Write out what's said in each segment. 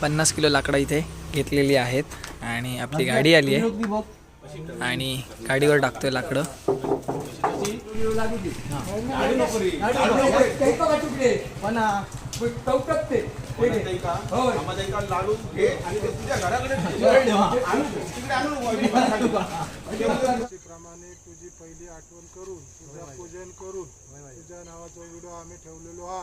पन्नास किलो लाकडं इथे घेतलेली आहेत. आणि आपली गाडी आली आहे. आणि गाडीवर टाकतोय लाकडं. प्रमाणे तुझी पहिली आठवण करून तुझं पूजन करून तुझ्या नावाचा व्हिडिओ आम्ही ठेवलेलो हा.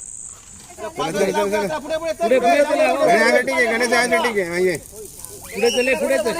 पुढे पुढे चला. ठीक आहे गणेश आहे ठीक आहे पुढे चले पुढे चल.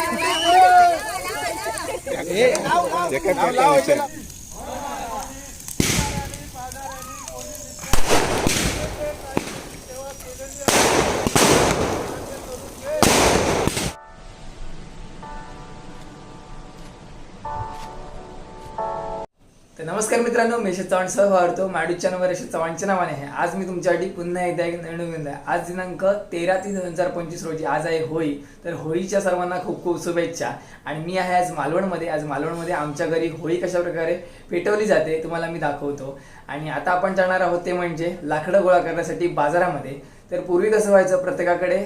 तर नमस्कार मित्रांनो मी यशस चव्हाण सह वाढतो. माडूच्या नंबर यश चव्हाणच्या नावाने आहे. आज मी तुमच्यासाठी पुन्हा एकदा एक नवीन घेऊन आहे. आज दिनांक तेरा तीन दोन हजार पंचवीस रोजी. आज आहे होळी. तर होळीच्या सर्वांना खूप खूप शुभेच्छा. आणि मी आहे आज मालवणमध्ये. आज मालवणमध्ये आमच्या घरी होळी कशा प्रकारे पेटवली जाते तुम्हाला मी दाखवतो. आणि आता आपण जाणार आहोत ते म्हणजे लाकडं गोळा करण्यासाठी बाजारामध्ये. तर पूर्वी कसं व्हायचं प्रत्येकाकडे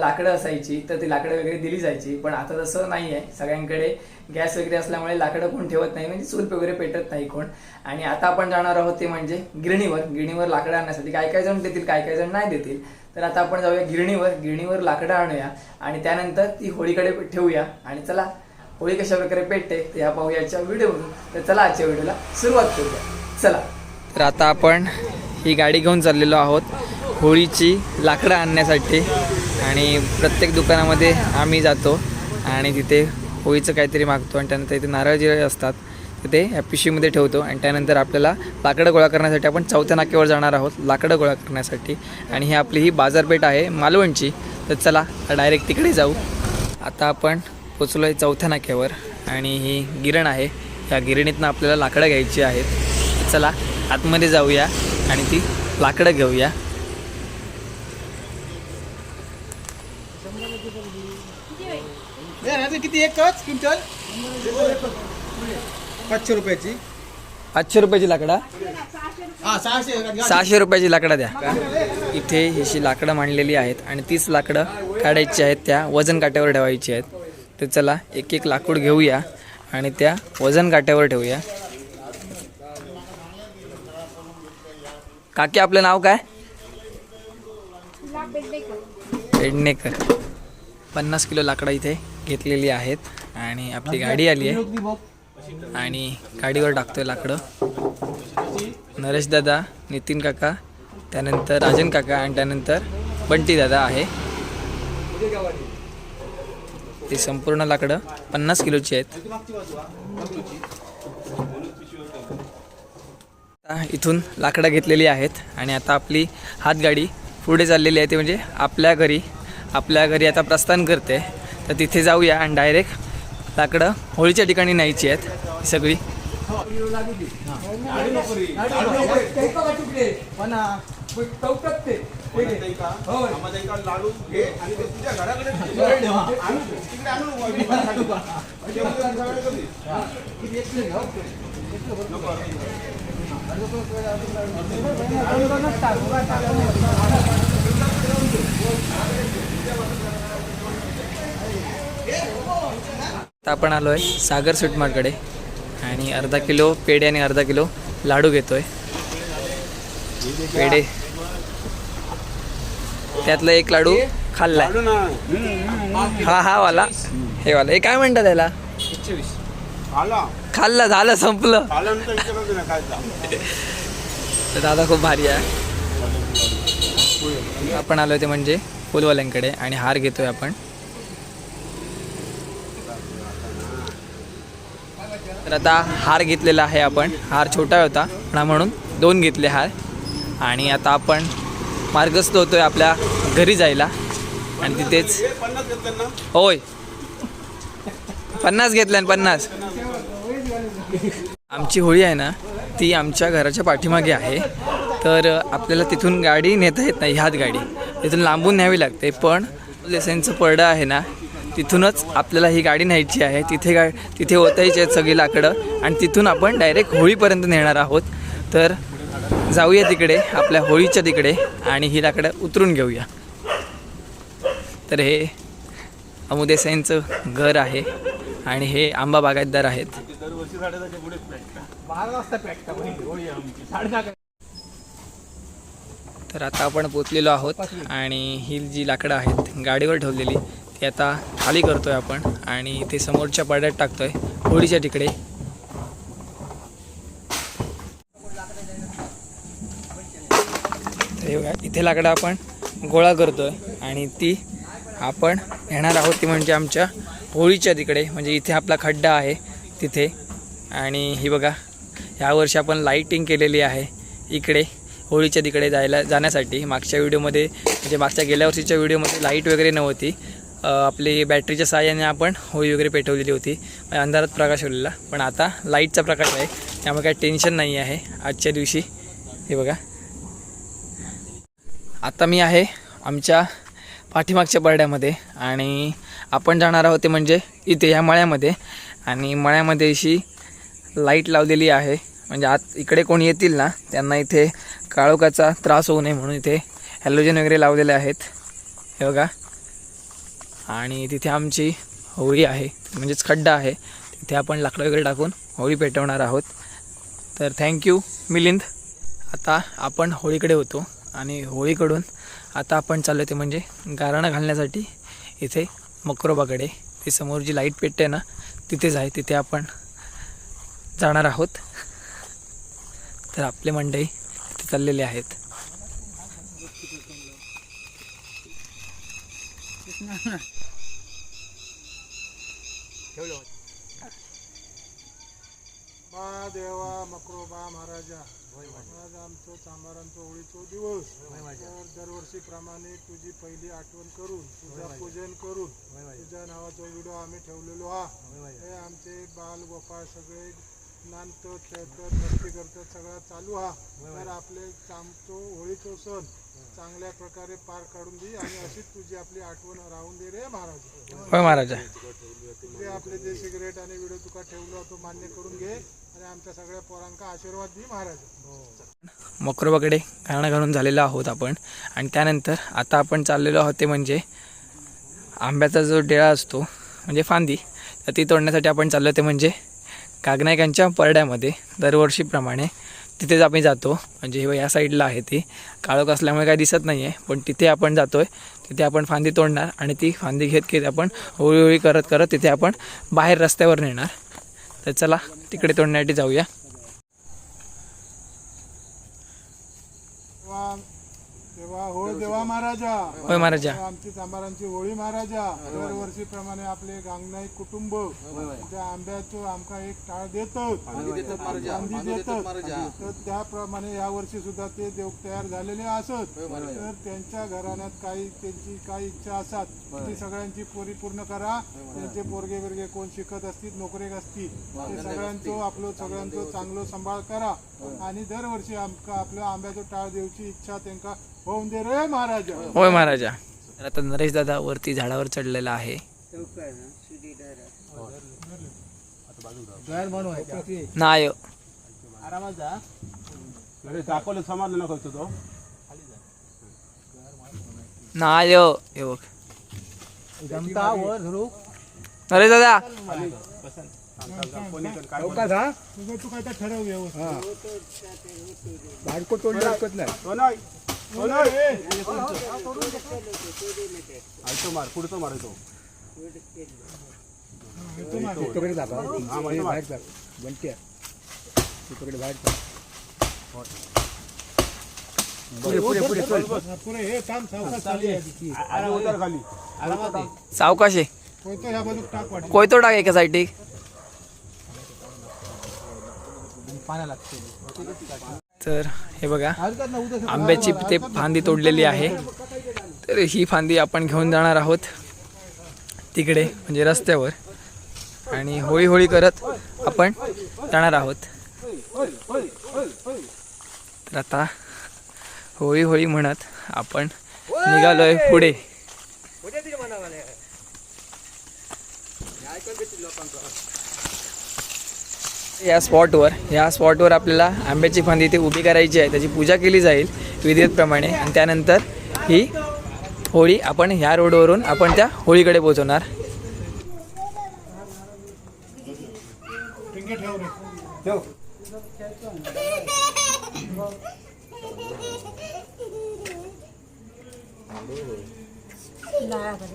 लाकडं असायची तर ती लाकडं वगैरे दिली जायची. पण आता तसं नाही आहे सगळ्यांकडे गॅस वगैरे असल्यामुळे लाकडं कोण ठेवत नाही म्हणजे चूल वगैरे पेटत नाही कोण. आणि आता आपण जाणार आहोत ते म्हणजे गिरणीवर. गिरणीवर लाकडं आणण्यासाठी काय काय जण देतील काय काय जण नाही देतील. तर आता आपण जाऊया गिरणीवर. गिरणीवर लाकडं आणूया. आणि त्यानंतर ती होळीकडे ठेवूया. आणि चला होळी कशा प्रकारे पेटते ते ह्या पाहूयाच्या व्हिडिओमधून तर चला आजच्या व्हिडिओला सुरुवात करूया. चला. तर आता आपण ही गाडी घेऊन चाललेलो आहोत. होळीची लाकडं आणण्यासाठी आणि प्रत्येक दुकानामध्ये आम्ही जातो आणि तिथे होळीचं काहीतरी मागतो आणि त्यानंतर इथे नारळ जिरे असतात तर ते या पिशवीमध्ये ठेवतो आणि त्यानंतर आपल्याला लाकडं गोळा करण्यासाठी आपण चौथ्या नाक्यावर जाणार आहोत लाकडं गोळा करण्यासाठी. आणि ही आपली ही बाजारपेठ आहे मालवणची. तर चला डायरेक्ट तिकडे जाऊ. आता आपण पोचलो आहे चौथ्या नाक्यावर आणि ही गिरण आहे. या गिरणीतनं आपल्याला लाकडं घ्यायची आहेत. चला आतमध्ये जाऊया आणि ती लाकडं घेऊया. किती एकच क्विंटल? पाचशे रुपयाची. पाचशे रुपयाची लाकडा? हा सहाशे. सहाशे रुपयाची लाकडं द्या. इथे हिशी लाकडं मांडलेली आहेत आणि तीच लाकडं काढायची आहेत त्या वजन काट्यावर ठेवायची आहेत. तर चला एक एक लाकूड घेऊया आणि त्या वजन काट्यावर ठेवूया. काकी आपलं नाव काय? पेडणेकर पन्नास किलो लाकडं इथे. घेतलेली आहेत आणि आपली गाडी आली आहे. आणि गाडीवर टाकतोय लाकडं. नरेश दादा नितीन काका त्यानंतर राजन काका आणि त्यानंतर बंटी दादा आहे. ती संपूर्ण लाकडं पन्नास किलोची आहेत. इथून लाकडं घेतलेली आहेत आणि आता आपली हातगाडी पुढे चाललेली आहे. ते म्हणजे आपल्या घरी आपल्या घरी आता प्रस्थान करते. तर तिथे जाऊया आणि डायरेक्ट लाकडं होळीच्या ठिकाणी न्यायची आहेत ही सगळी लाडू घे आणि ते तुझ्या घराकडे तिकडे आणून आता आपण आलो आहे सागर स्वीट मार्टकडे. आणि अर्धा किलो पेढे आणि अर्धा किलो लाडू घेतोय. पेढे. त्यातला एक लाडू खाल्लाय. हा हा वाला. हे वाला. हे काय म्हणतात त्याला? खाल्ला खाल्लं झालं संपलं. दादा खूप भारी आहे. आपण आलो ते म्हणजे फुलवाल्यांकडे आणि हार घेतोय आपण. तर आता हार घेतलेला आहे आपण. हार छोटा होता ना म्हणून दोन घेतले हार. आणि आता आपण मार्गस्थ होतोय आपल्या घरी जायला. आणि तिथेच पन्नास घेतलं ना होय पन्नास. घेतल्या पन्नास आमची होळी आहे ना ती आमच्या घराच्या पाठीमागे आहे. तर आपल्याला तिथून गाडी नेता येत नाही ह्यात गाडी. तिथून लांबून न्यावी लागते पण लेसनचं पडं आहे ना तिथूनच आपल्याला ही गाडी न्यायची आहे. तिथे गा तिथे ओतायची आहेत सगळी लाकडं. आणि तिथून आपण डायरेक्ट होळीपर्यंत नेणार आहोत. तर जाऊया तिकडे आपल्या होळीच्या तिकडे. आणि ही लाकडं उतरून घेऊया. तर हे अमुदेसाईंचं घर आहे. आणि हे आंबा बागायतदार आहेत. तर आता आपण पोचलेलो आहोत. आणि ही जी लाकडं आहेत गाडीवर ठेवलेली हे आता खाली करतोय आपण आणि ते समोरच्या पड्यात टाकतोय. होळीच्या तिकडे. बघा, इथे लाकडं आपण गोळा करतोय आणि ती आपण येणार आहोत ती म्हणजे आमच्या होळीच्या तिकडे. म्हणजे इथे आपला खड्डा आहे तिथे. आणि ही बघा यावर्षी आपण लाईटिंग केलेली आहे इकडे होळीच्या तिकडे जायला जाण्यासाठी. मागच्या व्हिडिओमध्ये म्हणजे मागच्या गेल्या वर्षीच्या व्हिडिओमध्ये लाइट वगैरे नव्हती. आपली बॅटरीच्या साहाय्याने आपण होळी वगैरे पेटवलेली होती. म्हणजे अंधारात प्रकाश उरलेला पण आता लाईटचा प्रकाश आहे. त्यामुळे काही टेन्शन नाही आहे. आजच्या दिवशी हे बघा. आता मी आहे आमच्या पाठीमागच्या बर्ड्यामध्ये. आणि आपण जाणार आहोत ते म्हणजे इथे ह्या मळ्यामध्ये. आणि मळ्यामध्ये अशी लाइट लावलेली आहे. म्हणजे आत इकडे कोण येतील ना त्यांना इथे काळोखाचा त्रास होऊ नये म्हणून इथे हॅलोजन वगैरे लावलेले आहेत. हे बघा. आणि तिथे आमची होळी आहे म्हणजेच खड्डा आहे. तिथे आपण लाकडं वगैरे टाकून होळी पेटवणार आहोत. तर थँक्यू मिलिंद. आता आपण होळीकडे होतो आणि होळीकडून आता आपण चाललो ते म्हणजे गारणं घालण्यासाठी इथे मकरोबाकडे. ते समोर जी लाइट पेटते ना तिथेच आहे. तिथे आपण जाणार आहोत. तर आपले मंडई तिथे चाललेले आहेत. बा देवा मकरोबा महाराजा. आज आमचं चांबारांचं होळीचो दिवस. तर दरवर्षीप्रमाणे तुझी पहिली आठवण करून तुझं पूजन करून तुझ्या नावाचा व्हिडिओ आम्ही ठेवलेलो हा. हे आमचे बाल गोपाळ सगळे नांदतात खेळतात मस्ती करतात सगळं चालू हा. तर आपले आमचो होळीचो सण. चांगल्या प्रकारे पार काढून दे आणि अशीच तुझी आपली आठवण राहून दे रे महाराज. होय महाराजा. तुझे आपले जे सिगरेट आणि व्हिडिओ तुका ठेवलो तो मान्य करून घे आणि आमच्या सगळ्या पोरांका आशीर्वाद दे महाराज. मकरोबाकडे गाणं घालून झालेलो आहोत आपण. आणि त्यानंतर आता आपण चाललेलो आहोत ते म्हणजे आंब्याचा जो डेळा असतो म्हणजे फांदी तर ती तोडण्यासाठी आपण चाललो ते म्हणजे कागनायकांच्या परड्यामध्ये दरवर्षीप्रमाणे. तिथेच आम्ही जातो. म्हणजे हे या साईडला आहे ती. काळोख असल्यामुळे काही दिसत नाही आहे पण तिथे आपण जातो आहे तिथे आपण फांदी तोडणार आणि ती फांदी घेत घेत आपण होळीहोळी करत करत तिथे आपण बाहेर रस्त्यावर नेणार. तर चला तिकडे तोडण्यासाठी जाऊया तेव्हा तेव्हा होळ देवा महाराजा. होय महाराजा. आमची चांबारांची होळी महाराजा. दरवर्षी प्रमाणे आपले गांगनाई कुटुंब. त्या आंब्याचं आमका एक टाळ देतात. फांदी देतात तर त्याप्रमाणे या वर्षी सुद्धा ते देव तयार झालेले असत. तर त्यांच्या घराण्यात काही त्यांची काही इच्छा असतात. ती सगळ्यांची परिपूर्ण करा. त्यांचे पोरगे बिरगे कोण शिकत असतील नोकरेक असतील ते सगळ्यांचं आपलं सगळ्यांचं चांगलं सांभाळ करा. आणि दरवर्षी आमका आपल्या आंब्याचं टाळ देऊची इच्छा त्यांका होऊन दे रे महाराजा. होय महाराजा. तर आता नरेश दादा वरती झाडावर चढलेला आहे. नाही. अरे दाखवलं समाधान नको तो नाही. हे बघ. नरेश दादा. ठरव आयतो मार पुढचं मार तो हा जा मार पुढे हे काम सावकाश आहे. सावकाशे कोयतो टाक एका साईड टाक एका तर हे बघा आंब्याची ते फांदी तोडलेली आहे. तर ही फांदी आपण घेऊन जाणार आहोत तिकडे म्हणजे रस्त्यावर. आणि होळी होळी करत आपण जाणार आहोत. तर आता होळी होळी म्हणत आपण निघालोय पुढे. या स्पॉटवर या स्पॉटवर आपल्याला आंब्याची फांदी इथे उभी करायची आहे. त्याची पूजा केली जाईल विधिवतप्रमाणे. आणि त्यानंतर ही होळी आपण ह्या रोडवरून आपण त्या होळीकडे पोहोचवणार.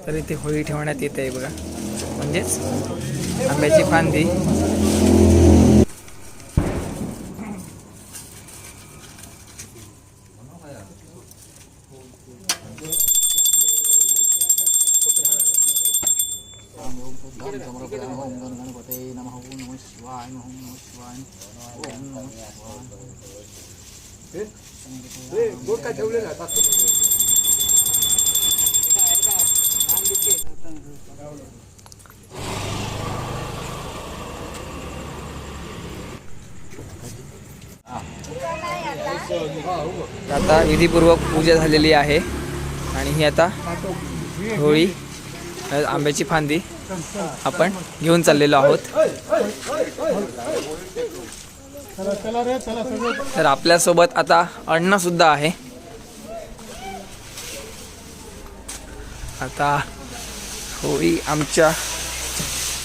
तर इथे होळी ठेवण्यात येते आहे बघा. म्हणजेच आंब्याची फांदी. आता विधीपूर्वक पूजा झालेली आहे. आणि ही आता होळी आंब्याची फांदी. आपण घेऊन चाललेलो आहोत. तर आपल्यासोबत आता अण्णा सुद्धा आहे. आता होळी आमच्या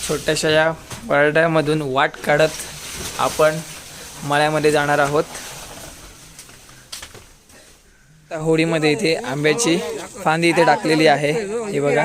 छोट्याशा या परड्यामधून वाट काढत आपण मळ्यामध्ये जाणार आहोत. होळीमध्ये इथे आंब्याची फांदी इथे टाकलेली आहे. हे बघा.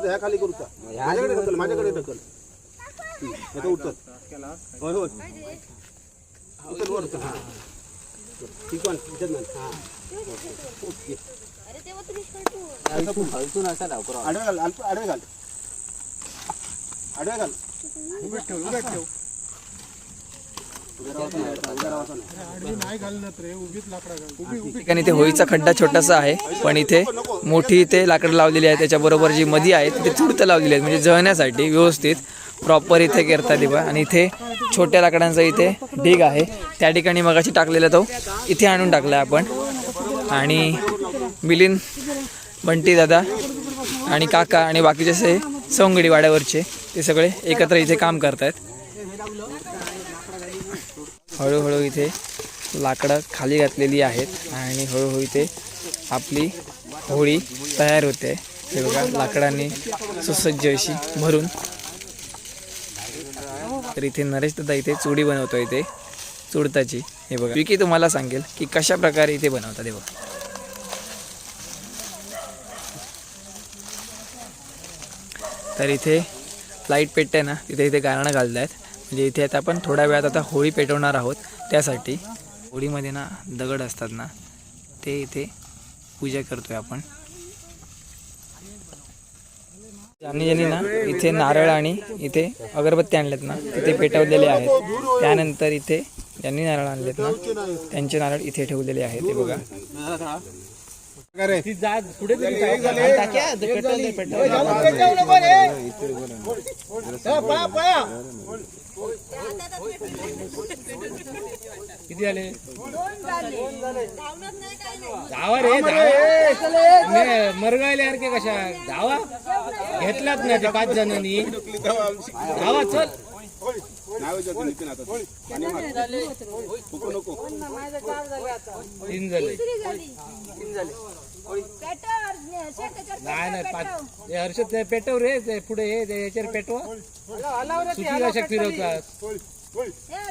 ह्या खाली करू माझ्याकडे ढकल माझ्याकडे ढकल आता उचल होय होय उचल वर उचल हा। ठीक आहे उचल ना हा ओके आडवे घाल आडवे आडवे घाल आडवे घाल उभे ठेव उभे ठेव ठिकाणी इथे होळीचा खड्डा छोटासा आहे पण इथे मोठी इथे लाकडं लावलेली आहे त्याच्याबरोबर जी मदी आहे तिथे चुडतं लावलेली आहेत. म्हणजे जळण्यासाठी व्यवस्थित प्रॉपर इथे करतात दिवा. आणि इथे छोट्या लाकडांचा इथे ढीग आहे. त्या ठिकाणी मगाशी टाकलेला तो इथे आणून टाकला आपण. आणि मिलिंद बंटी दादा आणि काका आणि बाकीचे असे सवंगडी वाड्यावरचे ते सगळे एकत्र इथे काम करतायत. हळूहळू इथे लाकडं खाली घातलेली आहेत आणि हळूहळू इथे आपली होळी तयार होते. हे बघा लाकडांनी सुसज्ज अशी भरून. तर इथे नरेश दादा इथे चुडी बनवतो इथे चुडताची. हे बघा विकी तुम्हाला सांगेल की कशा प्रकारे इथे बनवतात हे बघा. तर इथे लाइट पेटते ना तिथे इथे गारणं घालत आहेत म्हणजे इथे आता आपण थोड्या वेळात आता होळी पेटवणार आहोत त्यासाठी. होळीमध्ये ना दगड असतात ना ते इथे पूजा करतोय आपण. ज्यांनी ज्यांनी ना इथे नारळ आणि इथे अगरबत्ती आणलेत ना तिथे पेटवलेले आहेत. त्यानंतर इथे ज्यांनी नारळ आणलेत ना त्यांचे नारळ इथे ठेवलेले आहेत ते बघा. किती झाले धावा रे धावा. मरगायले यार के कशा? धावा? घेतलात ना ते पाच जणांनी. धावा चल. नको नको तीन झाले. नाही नाही पाच हे हर्षद ते पेटव रे ते पुढे हे ते याच्यावर पेटवा. सुती अशा फिरवतात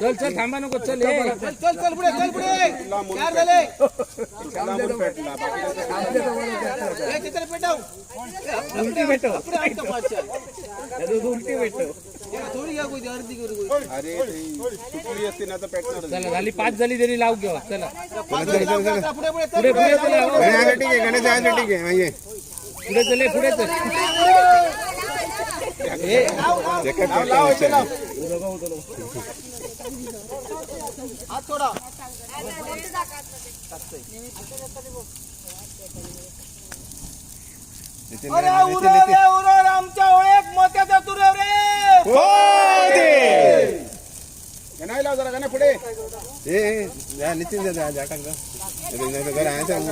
चल चल थांबा नको चल हे. चल चल चल पुढे चल पुढे. चार झाले. पेटव. उलटी भेटो पुढे आणतो पाचशे. उलटी भेटो ए, थोडी घ्या कोणती अर्धी करू कोणती. चला झाली पाच झाली तरी लाव घेऊ चला. लाव, पुढे पुढे चल, पुढे पुढे चला हो. गणेशासाठी घे गणेशासाठी घे म्हणजे पुढे चले पुढे चल. हात सोडा. अरे उरव रे उरव आमच्या ओळख मोत्याचा तुरव रे. नाही लाव जरा गणा पुढे. ए नितीन जा जा जा टाक जा. नाही, नाही, जरा आहे सांग,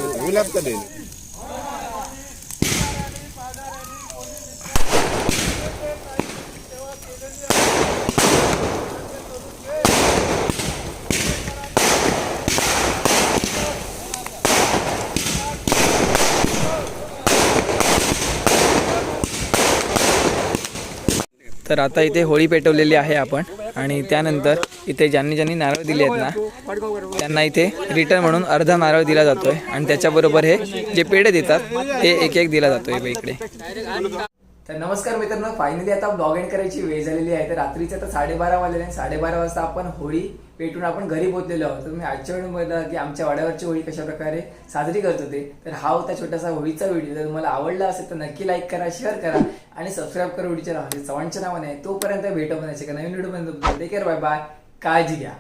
तर आता इथे होळी पेटवलेली आहे आपण. आणि त्यानंतर इथे ज्यांनी ज्यांनी नारळ दिले आहेत ना त्यांना इथे रिटर्न म्हणून अर्धा नारळ दिला जातोय. आणि त्याच्याबरोबर हे जे पेढे देतात ते एक एक दिला जातोय इकडे. तर नमस्कार मित्रांनो फायनली आता ब्लॉग एंड करायची वेळ झालेली आहे. तर रात्रीचे आता साडेबारा वाजलेले आणि साडेबारा वाजता आपण होळी पेटून आपण घरी पोहोचलेलो आहोत. तर मी आजच्या वेळी बघितलं की आमच्या वाड्यावरची होळी कशा प्रकारे साजरी करत होते. तर हा होता छोटासा होळीचा व्हिडिओ. जर तुम्हाला आवडला असेल तर नक्की लाईक करा शेअर करा. आणि सबस्क्राईब करा व्हिडिओच्या नावाने चव्हाणच्या नावाने. तोपर्यंत भेट बनायचे का नवीन व्हिडिओ पर्यंत टेक केअर बाय बाय काळजी घ्या.